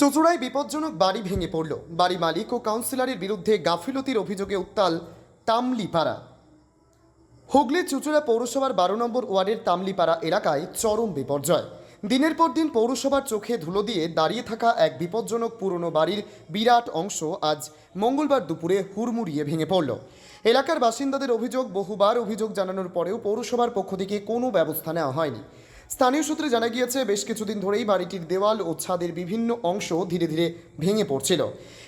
চুচুড়ায় বিপজ্জনক বাড়ি ভেঙে পড়ল। বাড়ি মালিক ও কাউন্সিলরের বিরুদ্ধে গাফিলতির অভিযোগে উত্তাল তামলিপাড়া। হুগলি চুচুড়া পৌরসভার বারো নম্বর ওয়ার্ডের তামলিপাড়া এলাকায় চরম বিপর্যয়। দিনের পর দিন পৌরসভার চোখে ধুলো দিয়ে দাঁড়িয়ে থাকা এক বিপজ্জনক পুরনো বাড়ির বিরাট অংশ আজ মঙ্গলবার দুপুরে হুড়মুড়িয়ে ভেঙে পড়ল। এলাকার বাসিন্দাদের অভিযোগ, বহুবার অভিযোগ জানানোর পরেও পৌরসভার পক্ষ থেকে কোনো ব্যবস্থা নেওয়া হয়নি। স্থানীয় সূত্রে জানা গিয়েছে, বেশ কিছুদিন ধরেই বাড়িটির দেওয়াল ও ছাদের বিভিন্ন অংশ ধীরে ধীরে ভেঙে পড়ছিল।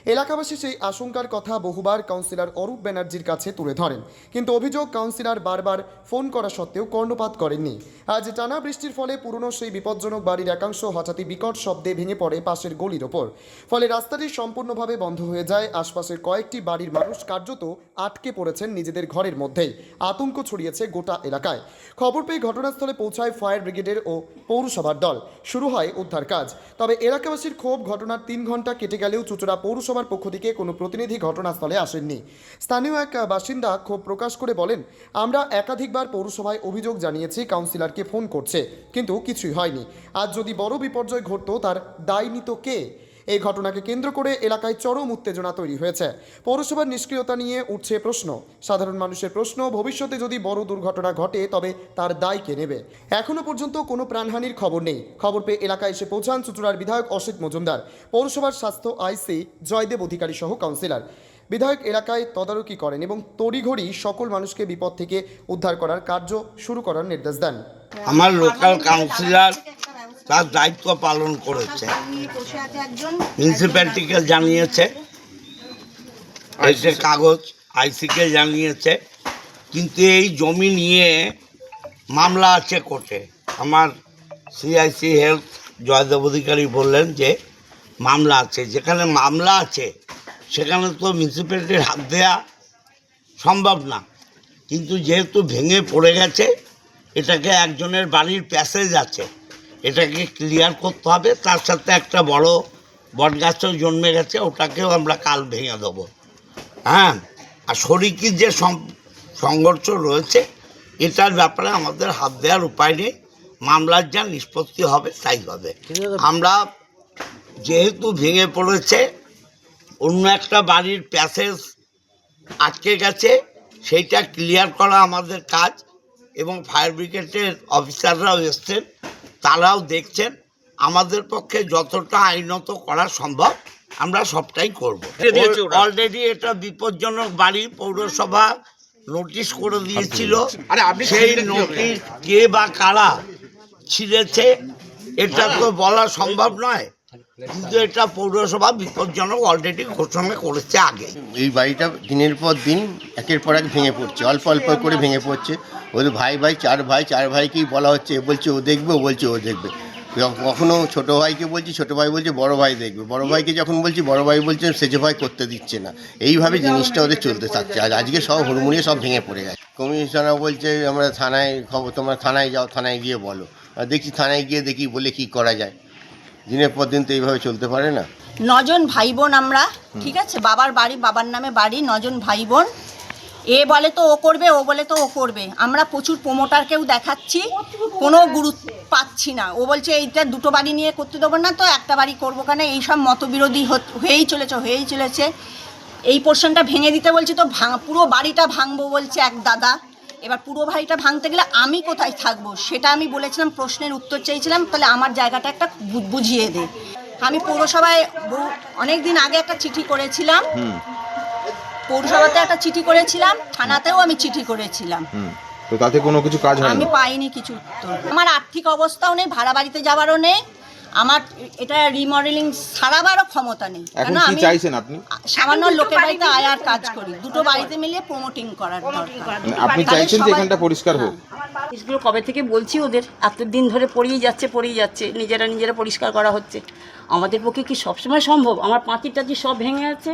এলাকাবাসী সেই আশঙ্কার কথা বহুবার কাউন্সিলর অরূপ ব্যানার্জির কাছে তুলে ধরেন। কিন্তু অভিযোগ কাউন্সিলর বারবার ফোন করা সত্ত্বেও কর্ণপাত করেননি। আজ টানা বৃষ্টির ফলে পুরনো সেই বিপজ্জনক বাড়ির একাংশ হঠাৎই বিকট শব্দে ভেঙে পড়ে পাশের গলির ওপর। ফলে রাস্তাটি সম্পূর্ণভাবে বন্ধ হয়ে যায়। আশপাশের কয়েকটি বাড়ির মানুষ কার্যত আটকে পড়েছেন নিজেদের ঘরের মধ্যেই। আতঙ্ক ছড়িয়েছে গোটা এলাকায়। খবর পেয়ে ঘটনাস্থলে পৌঁছায় ফায়ার ব্রিগেডের ও পৌরসভার দল। শুরু হয় উদ্ধার কাজ। তবে এলাকাবাসীর ক্ষোভ ঘটনার তিন ঘণ্টা কেটে গেলেও চুচুড়া পৌরসভার পক্ষ থেকে কোনো প্রতিনিধি ঘটনাস্থলে আসেননি। স্থানীয় এক বাসিন্দা ক্ষোভ প্রকাশ করে বলেন, আমরা একাধিকবার পৌরসভায় অভিযোগ জানিয়েছি, কাউন্সিলরকে ফোন করছে, কিন্তু কিছুই হয়নি। আজ যদি বড় বিপর্যয় ঘটতো, তার দায় নিত কে? এই ঘটনাকে কেন্দ্র করে এলাকায় চরম উত্তেজনা তৈরি হয়েছে। পৌরসভার নিষ্ক্রিয়তা নিয়ে উঠছে প্রশ্ন। সাধারণ মানুষের প্রশ্ন, ভবিষ্যতে যদি বড় দুর্ঘটনা ঘটে, তবে তার দায় কে নেবে? এখনও পর্যন্ত কোনো প্রাণহানির খবর নেই। খবর পেয়ে এলাকায় এসে পৌঁছান চুচুড়ার বিধায়ক অসিত মজুমদার। পৌরসভার স্বাস্থ্য আইসি জয়দেব অধিকারী সহ কাউন্সিলর। বিধায়ক এলাকায় তদারকি করেন এবং তড়িঘড়ি সকল মানুষকে বিপদ থেকে উদ্ধার করার কার্য শুরু করার নির্দেশ দেন। আমার লোকাল কাউন্সিলর তার দায়িত্ব পালন করেছে। মিউনিসিপ্যালিটিকে জানিয়েছে। এসে কাগজ আইসিকে জানিয়েছে। কিন্তু এই জমি নিয়ে মামলা আছে কোর্টে। আমার সিআইসি হেলথ জয়দেব অধিকারী বললেন যে, মামলা আছে। যেখানে মামলা আছে, সেখানে তো মিউনিসিপ্যালিটির হাত দেওয়া সম্ভব না। কিন্তু যেহেতু ভেঙে পড়ে গেছে, এটাকে একজনের বাড়ির প্যাসেজ আছে। এটাকে ক্লিয়ার করতে হবে তার সাথে একটা বড় বটগাছও জন্মে গেছে ওটাকেও আমরা কাল ভেঙে দেবো। হ্যাঁ? আর শরিকির যে সংঘর্ষ রয়েছে এটার ব্যাপারে আমাদের হাত দেওয়ার উপায় নেই মামলার যা নিষ্পত্তি হবে তাই হবে। আমরা যেহেতু ভেঙে পড়েছে অন্য একটা বাড়ির প্যাসেজ আটকে গেছে সেইটা ক্লিয়ার করা আমাদের কাজ এবং ফায়ার ব্রিগেডের অফিসাররাও এসছেন তারাও দেখছেন আমাদের পক্ষে যতটা আইনত করা সম্ভব আমরা সবটাই করব। অলরেডি এটা বিপজ্জনক বাড়ি পৌরসভা নোটিশ করে দিয়েছিল। সেই নোটিশ কে বা কারা ছিঁড়েছে এটা তো বলা সম্ভব নয়। এটা পৌরসভা বিপজ্জনক অলরেডি ঘোষণা করেছে আগে। এই বাড়িটা দিনের পর দিন একের পর এক ভেঙে পড়ছে, অল্প অল্প করে ভেঙে পড়ছে। ওদের ভাই ভাই, চার ভাই, চার ভাইকেই বলা হচ্ছে, এ বলছে, ও দেখবে, ও বলছে, ও দেখবে। কখনো ছোট ভাইকে বলছি, ছোট ভাই বলছে, বড় ভাই দেখবে। বড় ভাইকে যখন বলছি, বড় ভাই বলছে সেজে ভাই করতে দিচ্ছে না। এইভাবে জিনিসটা ওদের চলতে থাকছে। আর আজকে সব হুড়মুড়িয়ে সব ভেঙে পড়ে গেছে। কমিশনার বলছে, আমরা থানায় খবর, তোমরা থানায় যাও, থানায় গিয়ে বলো। আর দেখছি থানায় গিয়ে দেখি বলে কি করা যায়। দিনের পর দিন তো এইভাবে চলতে পারে না। নজন ভাই বোন আমরা, ঠিক আছে? বাবার বাড়ি, বাবার নামে বাড়ি, নজন ভাই বোন এ বলে তো ও করবে, ও বলে তো ও করবে। আমরা প্রচুর প্রোমোটারকেও দেখাচ্ছি, কোনো গুরুত্ব পাচ্ছি না। ও বলছে, এইটা দুটো বাড়ি নিয়ে করতে দেবো না তো, একটা বাড়ি করব কেন? এইসব মতবিরোধী হয়েই চলেছে হয়েই চলেছে। এই পোর্শনটা ভেঙে দিতে বলছি তো, ভাঙ, পুরো বাড়িটা ভাঙবো বলছে এক দাদা। এবার পুরো বাড়িটা ভাঙতে গেলে আমি কোথায় থাকব? সেটা আমি বলেছিলাম প্রশ্নের উত্তর চেয়েছিলাম তাহলে আমার জায়গাটা একটা বুঝিয়ে দে। আমি পৌরসভায় অনেক দিন আগে একটা চিঠি করেছিলাম। পৌরসভাতে একটা চিঠি করেছিলাম থানাতেও আমি চিঠি করেছিলাম। তো তাতে কোনো কিছু কাজ আমি পাইনি কিছু উত্তর। আমার আর্থিক অবস্থাও নেই ভাড়া বাড়িতে যাওয়ারও নেই। আমার এটা রিমডেলিং সারাবারও ক্ষমতা নেই। এখন কেন কি আমি চাইছেন আপনি? সামান্য লোকের বাড়িতে আয়ার কাজ করি। দুটো বাড়িতে মিলিয়ে প্রমোটিং করার দরকার। মানে আপনি চাইছেন যে এখানটা পরিষ্কার হোক? জিনিসগুলো কবে থেকে বলছি ওদের এতদিন ধরে পড়েই যাচ্ছে পড়েই যাচ্ছে নিজেরা নিজেরা পরিষ্কার করা হচ্ছে। আমাদের পক্ষে কি সবসময় সম্ভব? আমার পাঁচি টাচি সব ভেঙে আছে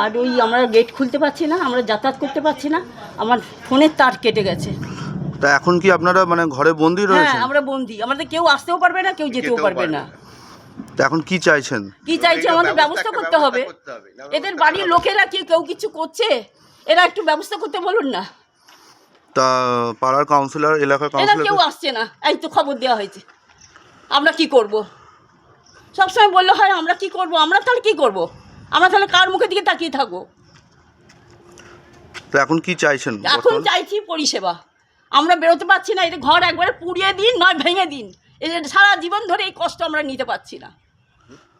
আর ওই আমরা গেট খুলতে পারছি না আমরা যাতায়াত করতে পারছি না আমার ফোনের তার কেটে গেছে। তা এখন কি আপনারা মানে ঘরে বন্দি হ্যাঁ রয়েছেন? আমরা বন্দি। আমাদের কেউ আসতেও পারবে না কেউ যেতেও পারবে না। তা এখন কি চাইছেন? কি চাইছে? আমাদের ব্যবস্থা করতে হবে। এদের বাড়ির লোকেরা কি কেউ কিছু করছে? এরা একটু ব্যবস্থা করতে বলুন না। তা পাড়ার কাউন্সিলর এলাকার এরা কেউ আসছে না। এই তো খবর দেওয়া হয়েছে। আমরা কি করব? সবসময় বললে হয় আমরা কি করব? আমরা তাহলে কি করব? আমরা তাহলে কার মুখের দিকে তাকিয়ে থাকব? তো এখন কি চাইছেন এখন বর্তমানে? চাইছি পরিষেবা। আমরা বেরোতে পারছি না এটা ঘর একবারে পুড়িয়ে দিন নয় ভেঙে দিন। এই সারা জীবন ধরে এই কষ্ট আমরা নিতে পারছি না।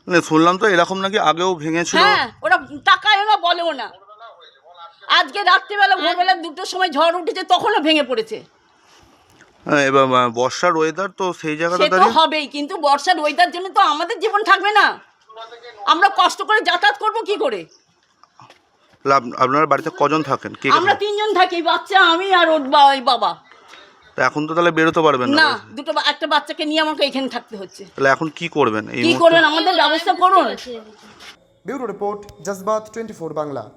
মানে শুনলাম তো এরকম নাকি আগেও ভেঙেছিল। হ্যাঁ ওরা টাকায়ও না বলেও না। আজকে রাত্রিবেলা ভোরবেলা দুটোর সময় ঝড় উঠেছে তখনও ভেঙে পড়েছে। হ্যাঁ, এবার বর্ষার ওয়েদার তো সেই জায়গাটা সে তো দাঁড়িয়ে হবেই কিন্তু বর্ষার ওয়েদার জন্য তো আমাদের জীবন থাকবে না। আমরা কষ্ট করে যাতায়াত করব কি করে? আপনার বাড়িতে কজন থাকেন? কে আমরা তিনজন থাকি বাচ্চা আমি আর ওর বা- ওই বাবা। তা এখন তো তাহলে বেরোতে পারবেন না। দুটো একটা বাচ্চাকে নিয়ে আমাকে এখানে থাকতে হচ্ছে। তাহলে এখন কি করবেন এই কি করবেন? আমাদের ব্যবস্থা করুন। Bureau report Jazbaat twenty four Bangla.